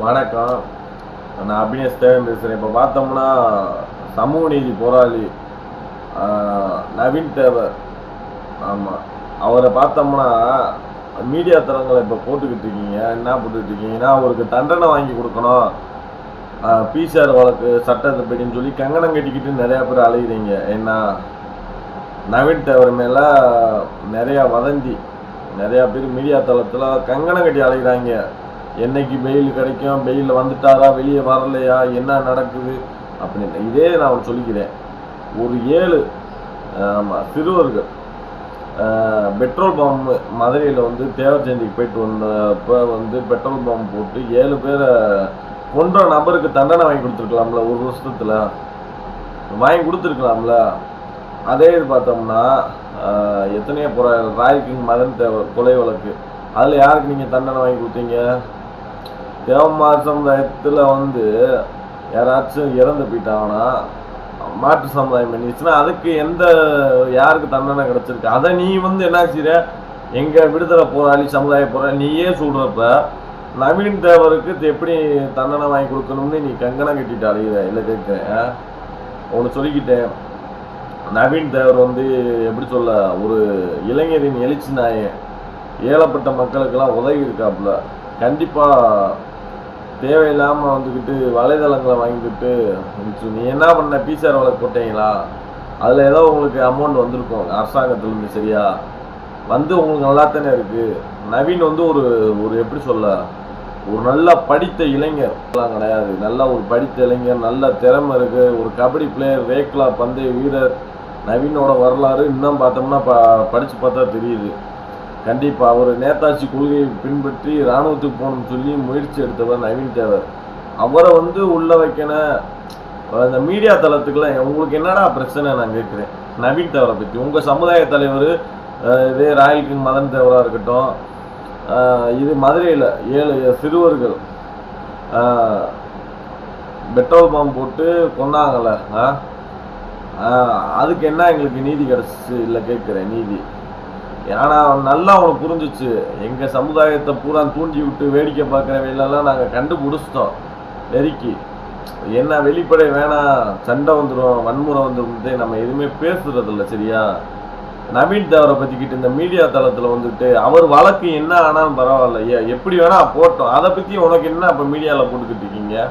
வணக்கம். நான் அபினேஷ் தேவன் பேசுகிறேன் இப்போ பார்த்தோம்னா சமூக நீதி போராளி நவீன் தேவர். ஆமாம் அவரை பார்த்தோம்னா மீடியா தளங்களை இப்போ போட்டுக்கிட்டு இருக்கீங்க. என்ன போட்டுக்கிட்டு இருக்கீங்கன்னா அவருக்கு தண்டனை வாங்கி கொடுக்கணும். பிசிஆர் வழக்கு சட்டத்தைப்படின்னு சொல்லி கங்கணம் கட்டிக்கிட்டு நிறையா பேர் அலைகிறீங்க என்ன நவீன் தேவர் மேலே நிறையா வதந்தி. நிறையா பேர் மீடியா தளத்தில் கங்கணம் கட்டி அலைகிறாங்க என்னைக்கு பெயில் கிடைக்கும்? பெயில் வந்துட்டாரா? வெளியே வரலையா? என்ன நடக்குது? அப்படின்னு இதே நான் ஒன்று சொல்லிக்கிறேன். ஒரு ஏழு ஆமாம் சிறுவர்கள் பெட்ரோல் பம்பு மதுரையில் வந்து தேவர் ஜெயந்திக்கு போயிட்டு வந்தப்போ வந்து பெட்ரோல் பம்பு போட்டு ஏழு பேரை கொன்ற நபருக்கு தண்டனை வாங்கி கொடுத்துருக்கலாம்ல ஒரு வருஷத்தில். வாங்கி கொடுத்துருக்கலாம்ல. அதே இது பார்த்தோம்னா எத்தனையோ ராயல் கிங் மதன் தேவர் கொலை வழக்கு. அதில் யாருக்கு நீங்கள் தண்டனை வாங்கி கொடுத்தீங்க? தேவமா சமுதாயத்தில் வந்து யாராச்சும் இறந்து போயிட்டாங்கன்னா மாற்று சமுதாயம் பண்ணிடுச்சுன்னா அதுக்கு எந்த யாருக்கு தண்டனை கிடச்சிருக்கு? அதை நீ வந்து என்ன செய்ற? எங்கள் விடுதலை போராளி சமுதாய போராளி நீயே சொல்கிறப்ப நவீன் தேவருக்கு இது எப்படி தண்டனை வாங்கி கொடுக்கணும்னு நீ கங்கணம் கட்டிட்டு அலைகிற இல்லை கேட்குறேன் ஒன்று சொல்லிக்கிட்டேன். நவீன் தேவர் வந்து எப்படி சொல்ல ஒரு இளைஞரின் எழுச்சி நாயன் ஏழப்பட்ட மக்களுக்கெல்லாம் உதவி இருக்காப்புல. கண்டிப்பாக தேவையில்லாமல் வந்துக்கிட்டு வலைதளங்களை வாங்கிக்கிட்டு நீ என்ன பண்ண? பிசிஆர் வழக்கு போட்டீங்களா? அதில் ஏதோ உங்களுக்கு அமௌண்ட் வந்திருக்கும். அரசாங்கத்துலேருந்து சரியா? வந்து உங்களுக்கு நல்லா தானே இருக்குது நவீன் வந்து ஒரு ஒரு எப்படி சொல்ல? ஒரு நல்ல படித்த இளைஞர். கிடையாது. நல்ல ஒரு படித்த இளைஞர் நல்ல திறமை இருக்குது ஒரு கபடி பிளேயர் வேக்லா பந்தய வீரர். நவீனோட வரலாறு இன்னும் பார்த்தோம்னா ப படித்து பார்த்தா தெரியுது. கண்டிப்பாக அவர் நேதாஜி கொள்கையை பின்பற்றி இராணுவத்துக்கு போகணும்னு சொல்லி முயற்சி எடுத்தவர் நவீன் தேவர். அவரை வந்து உள்ள வைக்கணும். அந்த மீடியா தளத்துக்குலாம் உங்களுக்கு என்னடா பிரச்சனை நான் கேட்குறேன்? நவீன் தேவரை பற்றி உங்கள் சமுதாய தலைவர் இதே ராயல் கிங் மதன் தேவராக இருக்கட்டும் இது மதுரையில் ஏழு சிறுவர்கள் பெட்ரோல் பம்ப் போட்டு கொண்டாங்கல்ல ஆ? அதுக்கு என்ன எங்களுக்கு நீதி கிடச்சிச்சு இல்லை கேட்குறேன் நீதி? ஏன்னா அவன் நல்லா அவனுக்கு புரிஞ்சிச்சு. எங்கள் சமுதாயத்தை பூரா தூண்டி விட்டு வேடிக்கை பார்க்குறவையிலலாம் நாங்கள் கண்டுபிடிச்சிட்டோம். நெருக்கி. என்ன வெளிப்படை வேணாம் சண்டை வந்துடும் வன்முறை வந்துடும் நம்ம எதுவுமே பேசுறதில்ல சரியா? நவீன் தேவரை பற்றிக்கிட்டு இந்த மீடியா தளத்தில் வந்துட்டு அவர் வழக்கு என்ன ஆனாலும் பரவாயில்ல. எப்படி வேணால் போட்டோம். அதை பற்றி உனக்கு என்ன இப்போ மீடியாவில் போட்டுக்கிட்டு இருக்கீங்க?